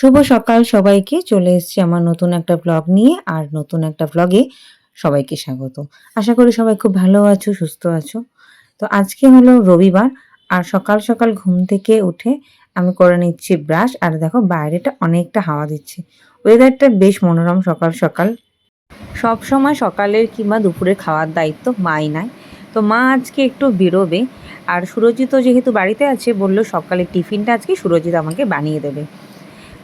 শুভ সকাল সবাইকে। চলে এসছি আমার নতুন একটা ব্লগ নিয়ে আর নতুন একটা ব্লগে সবাইকে স্বাগত। আশা করি সবাই খুব ভালো আছো, সুস্থ আছো। তো আজকে হলো রবিবার আর সকাল সকাল ঘুম থেকে উঠে আমি করে নিচ্ছি ব্রাশ আর দেখো বাইরেটা অনেকটা হাওয়া দিচ্ছে। ওয়েদারটা বেশ মনোরম সকাল সকাল। সব সময় সকালের কিংবা দুপুরের খাওয়ার দায়িত্ব মাই নাই। তো মা আজকে একটু বেরোবে আর সুরজিৎও যেহেতু বাড়িতে আছে, বলল সকালে টিফিনটা আজকে সুরজিৎ আমাকে বানিয়ে দেবে।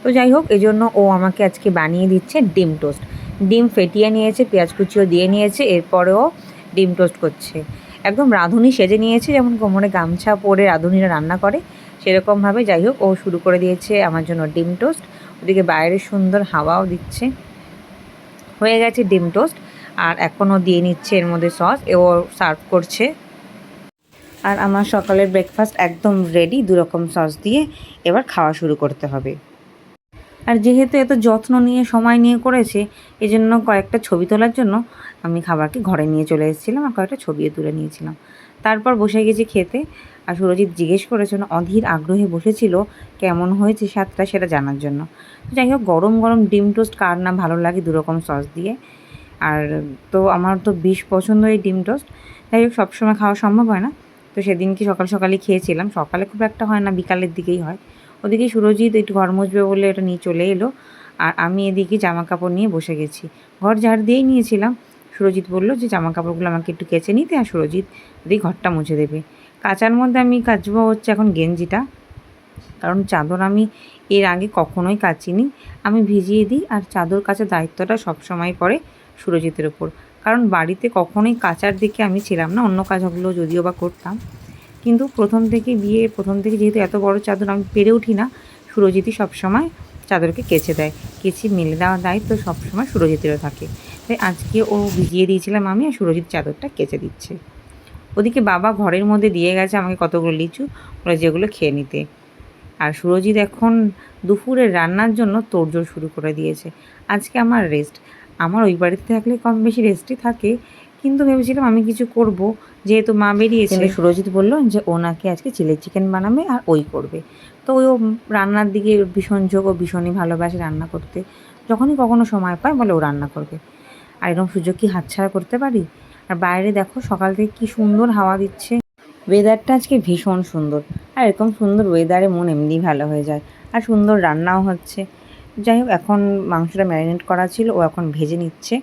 তো যাই হোক এই জন্য ও আমাকে আজকে বানিয়ে দিচ্ছে ডিম টোস্ট। ডিম ফেটিয়ে নিয়েছে, পেঁয়াজ কুচিও দিয়ে নিয়েছে, এরপরেও ডিম টোস্ট করছে। একদম রাঁধুনি সেজে নিয়েছে, যেমন কোমরে গামছা পরে রাঁধুনিরা রান্না করে, সেরকমভাবে যাই হোক, ও শুরু করে দিয়েছে আমার জন্য ডিম টোস্ট। ওদিকে বাইরে সুন্দর হাওয়াও দিচ্ছে। হয়ে গেছে ডিম টোস্ট, আর এখনও দিয়ে নিচ্ছে এর মধ্যে সস ও সার্ভ করছে। আর আমার সকালের ব্রেকফাস্ট একদম রেডি দু রকম সস দিয়ে এবার খাওয়া শুরু করতে হবে। আর যেহেতু এত যত্ন নিয়ে, সময় নিয়ে করেছে এই জন্য কয়েকটা ছবি তোলার জন্য আমি খাবারকে ঘরে নিয়ে চলে এসেছিলাম আর কয়েকটা ছবিও তুলে নিয়েছিলাম। তারপর বসে গেছি খেতে আর সুরজিৎ জিজ্ঞেস করেছিল, অধীর আগ্রহে বসেছিল, কেমন হয়েছে স্বাদটা সেটা জানার জন্য। যাই হোক, গরম গরম ডিম টোস্ট কার না ভালো লাগে দুরকম সস দিয়ে। আর তো আমার তো বেশ পছন্দ এই ডিম টোস্ট। যাই হোক, সবসময় খাওয়া সম্ভব হয় না। তো সেদিন কি সকাল সকালে খেয়েছিলাম। সকালে খুব একটা হয় না, বিকালের দিকেই হয়। ওদিকে সুরজিৎ একটু ঘর মুছবে বলে এটা নিয়ে চলে এলো। আর আমি এদিকে জামা কাপড় নিয়ে বসে গেছি। ঘর ঝাড় দিয়েই নিয়েছিলাম। সুরজিৎ বলল যে জামা কাপড়গুলো আমাকে একটু কেচে নিতে। আর সুরজিৎ ওদিকে ঘরটা মুছে দেবে। কাচার মধ্যে আমি কাচবো হচ্ছে এখন গেঞ্জিটা। কারণ চাদর আমি এর আগে কখনোই কাচিনি। আমি ভিজিয়ে দিই আর চাদর কাচার দায়িত্বটা সবসময় পড়ে সুরজিতের ওপর কারণ বাড়িতে কখনোই কাচার দিকে আমি ছিলাম না। অন্য কাজগুলো যদিও বা করতাম। কিন্তু প্রথম থেকে বিয়ে, প্রথম থেকে যেহেতু এত বড় চাদর আমি পেরে উঠি না, সুরজিৎই সবসময় চাদরকে কেচে দেয়। কেচে মেলে দেওয়ার দায়িত্ব সবসময় সুরজিতেরও থাকে। তাই আজকে ও ভিজিয়ে দিয়েছিলাম আমি আর সুরজিৎ চাদরটা কেচে দিচ্ছে। ওদিকে বাবা ঘরের মধ্যে দিয়ে গেছে আমাকে কতগুলো লিচু, ওরা যেগুলো খেয়ে নিতে। আর সুরজিৎ এখন দুপুরের রান্নার জন্য তোড়জোড় শুরু করে দিয়েছে। আজকে আমার রেস্ট আমার ওই বাড়িতে থাকলে কম বেশি রেস্টই থাকে। কিন্তু ভেবেছিলাম আমি কিছু করব। যেহেতু মা বেরিয়েছে। সুরজিৎ বলল যে ও নাকি আজকে চিলি চিকেন বানাবে আর ওই করবে। তো ও রান্নার দিকে ভীষণ যোগ ও ভীষণই ভালোবাসে রান্না করতে। যখনই কখনো সময় পায় বলে ও রান্না করবে। আর এরকম সুযোগ কি হাতছাড়া করতে পারি? আর বাইরে দেখো সকাল থেকে কি সুন্দর হাওয়া দিচ্ছে। ওয়েদারটা আজকে ভীষণ সুন্দর। আর এরকম সুন্দর ওয়েদারে মন এমনি ভালো হয়ে যায়। আর সুন্দর রান্নাও হচ্ছে। যাই হোক এখন মাংসটা ম্যারিনেট করা ছিল ও এখন ভেজে নিচ্ছে।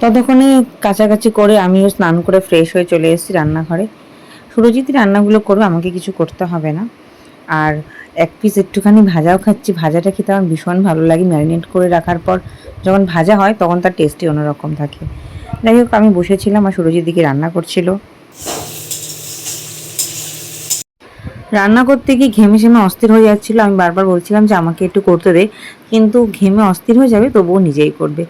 ততক্ষণে কাছাকাছি করে আমিও স্নান করে ফ্রেশ হয়ে চলে এসেছি রান্নাঘরে। সুরজিৎই রান্নাগুলো করবে, আমাকে কিছু করতে হবে না। আর এক পিস একটুখানি ভাজাও খাচ্ছি, ভাজাটা খেতে আমার ভীষণ ভালো লাগে। ম্যারিনেট করে রাখার পর যখন ভাজা হয়, তখন তার টেস্টই অন্যরকম থাকে। যাই হোক, আমি বসেছিলাম আর সুরজিৎ দিকে রান্না করছিল। রান্না করতে গিয়ে ঘেমে ঘেমে অস্থির হয়ে যাচ্ছিল। আমি বারবার বলছিলাম যে, আমাকে একটু করতে দে। কিন্তু ঘেমে অস্থির হয়ে যাবে, তবুও নিজেই করবে।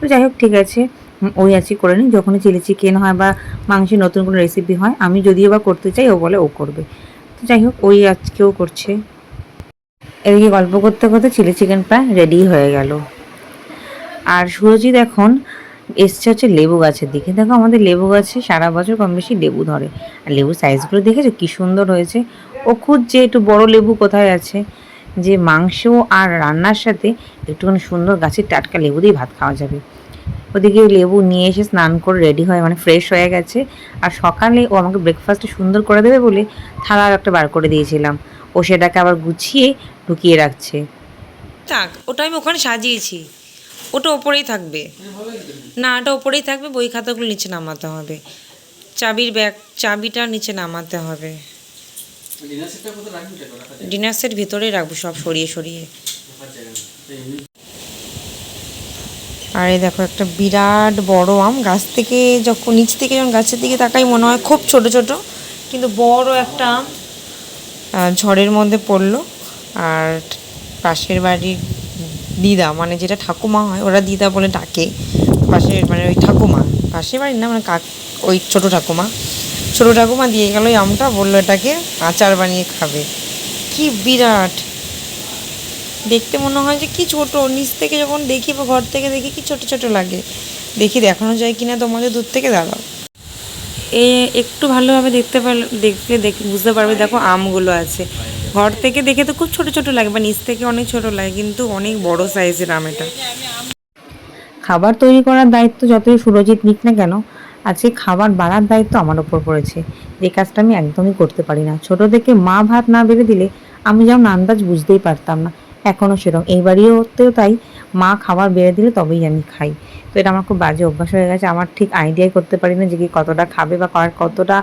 তো যাই হোক, ঠিক আছে। ওই আজকে করে নিই। যখনই চিলি চিকেন হয় বা মাংসের নতুন কোনো রেসিপি হয়, আমি যদিও বা করতে চাই, ও বলে ও করবে। তো যাই হোক, ওই আজকেও করছে। এদিকে গল্প করতে করতে চিলি চিকেন প্রায় রেডি হয়ে গেল। আর সুরজিৎ এখন এসছে হচ্ছে লেবু গাছের দিকে। দেখো আমাদের লেবু গাছে সারা বছর কম বেশি লেবু ধরে। আর লেবু সাইজগুলো দেখেছ? কি সুন্দর হয়েছে। ও খুঁজছে একটু বড় লেবু কোথায় আছে, যে মাংস আর রান্নার সাথে একটুখানি সুন্দর গাছের টাটকা লেবু দিয়ে ভাত খাওয়া যাবে। ওদিকে লেবু নিয়ে এসে স্নান করে রেডি হয়ে মানে ফ্রেশ হয়ে গেছে। আর সকালে ও আমাকে ব্রেকফাস্টটা সুন্দর করে দেবে বলে থালা একটা বার করে দিয়েছিলাম। ও সেটাকে আবার গুছিয়ে ঢুকিয়ে রাখছে। থাক, ওটা আমি ওখানে সাজিয়েছি। ওটা ওপরেই থাকবে। না, ওটা ওপরেই থাকবে, বই খাতাগুলো নিচে নামাতে হবে। চাবির ব্যাগ, চাবিটা নিচে নামাতে হবে। ডিনার সেট ভিতরেই রাখব, সব সরিয়ে সরিয়ে। আর এই দেখো, একটা বিরাট বড় আম। গাছ থেকে যখন, নিচ থেকে যখন গাছের দিকে তাকাই, মনে হয় খুব ছোট ছোট, কিন্তু বড় একটা আম ঝড়ের মধ্যে পড়ল। আর পাশের বাড়ির দিদা মানে যেটা ঠাকুমা হয়, ওরা দিদা বলে ডাকে। পাশের মানে ওই ঠাকুমা পাশের বাড়ির না মানে কাক, ওই ছোট ঠাকুমা। ছোট ঠাকুমা দিয়ে গেল ওই আমটা, বলল এটাকে আচার বানিয়ে খাবে। কি বিরাট! দেখতে মনে হয় যে কি ছোট, নিচ থেকে যখন দেখি বা ঘর থেকে দেখি কি ছোট ছোট লাগে। দেখি দেখানো যায় কি না তোমাদের দূর থেকে দাঁড়াও। এ একটু ভালোভাবে দেখতে পারলে, দেখলে দেখ, বুঝতে পারবে, দেখো আমগুলো আছে। ঘর থেকে দেখে তো খুব ছোট ছোট লাগে বা নিচ থেকে অনেক ছোট লাগে, কিন্তু অনেক বড় সাইজের আম এটা। খাবার তৈরি করার দায়িত্ব যতই সুরজিৎ নিক না কেন, আজকে খাবার বাড়ার দায়িত্ব আমার ওপর পড়েছে। যে কাজটা আমি একদমই করতে পারি না। ছোট থেকে মা ভাত না বেড়ে দিলে আমি যেমন আন্দাজ বুঝতেই পারতাম না এখনও সেরকম। এই বাড়িতেও তাই, মা খাবার বেড়ে দিলে তবেই আমি খাই। তো এটা আমার খুব বাজে অভ্যাস হয়ে গেছে। আমার ঠিক আইডিয়াই করতে পারি না যে কি কতটা খাবে বা কার কতটা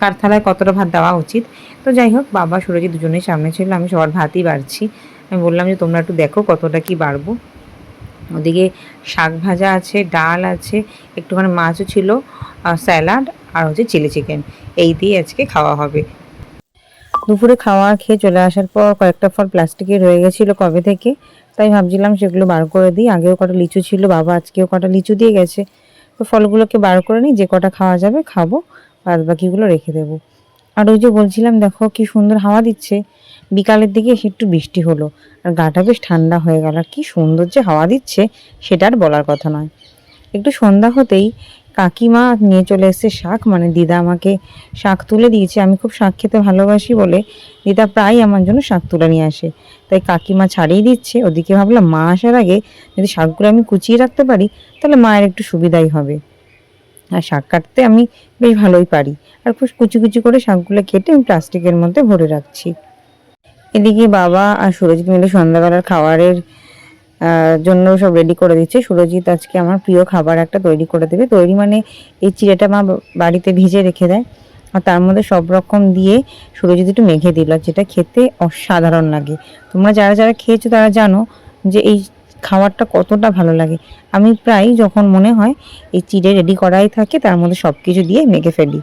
কার থালায় কতটা ভাত দেওয়া উচিত। তো যাই হোক, বাবা সুরজিৎ দুজনেই সামনে ছিল, আমি সবার ভাতই বাড়ছি। আমি বললাম যে, তোমরা একটু দেখো কতটা কি বাড়বো। ওদিকে শাক ভাজা আছে, ডাল আছে, একটুখানি মাছও ছিল স্যালাড আর হচ্ছে চিলি চিকেন। এই দিয়ে আজকে খাওয়া হবে। দুপুরে খাওয়া খেয়ে চলে আসার পর কয়েকটা ফল প্লাস্টিকে রয়ে গেছিল কবে থেকে, তাই ভাবছিলাম সেগুলো বার করে দিই। আগেও কটা লিচু ছিল, বাবা আজকেও কটা লিচু দিয়ে গেছে। তো ফলগুলোকে বার করে নিই, যে কটা খাওয়া যাবে খাব বাদ বাকিগুলো রেখে দেবো। আর ওই যে বলছিলাম, দেখো কি সুন্দর হাওয়া দিচ্ছে। বিকালের দিকে একটু বৃষ্টি হলো, আর গাটা বেশ ঠান্ডা হয়ে গেল। আর কি সুন্দর যে হাওয়া দিচ্ছে, সেটা আর বলার কথা নয়। একটু সন্ধ্যা হতেই কাকিমা নিয়ে চলে এসেছে শাক। মানে দিদা আমাকে শাক তুলে দিয়েছে। আমি খুব শাক খেতে ভালোবাসি বলে দিদা প্রায় আমার জন্য শাক তুলে নিয়ে আসে। তাই কাকিমা ছাড়িয়ে দিচ্ছে। ওদিকে ভাবলাম, মা আসার আগে যদি শাকগুলো আমি কুচিয়ে রাখতে পারি, তাহলে মায়ের একটু সুবিধাই হবে। আর শাক কাটতে আমি বেশ ভালোই পারি। আর খুব কুচি কুচি করে শাকগুলো কেটে আমি প্লাস্টিকের মধ্যে ভরে রাখছি। এদিকে বাবা আর সুরজিৎ মিলে সন্ধ্যাবেলার খাবারের জন্য সব রেডি করে দিচ্ছে। সুরজিৎ আজকে আমার প্রিয় খাবার একটা তৈরি করে দেবে। তৈরি মানে এই চিড়েটা মা বাড়িতে ভিজে রেখে দেয়। আর তার মধ্যে সব রকম দিয়ে সুরজিৎ একটু মেখে দিল। যেটা খেতে অসাধারণ লাগে। তোমরা যারা যারা খেয়েছো তারা জানো যে এই খাবারটা কতটা ভালো লাগে। আমি প্রায় যখন মনে হয় এই চিড়ে রেডি করাই থাকে, তার মধ্যে সব কিছু দিয়ে মেখে ফেলি।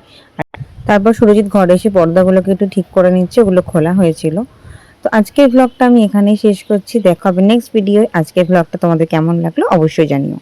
তারপর সুরজিৎ ঘরে এসে পর্দাগুলোকে একটু ঠিক করে নিচ্ছে, ওগুলো খোলা হয়েছিল। তো আজকের ব্লগটা আমি এখানেই শেষ করছি। দেখা হবে নেক্সট ভিডিও আজকের ব্লগটা তোমাদের কেমন লাগল অবশ্যই জানিও।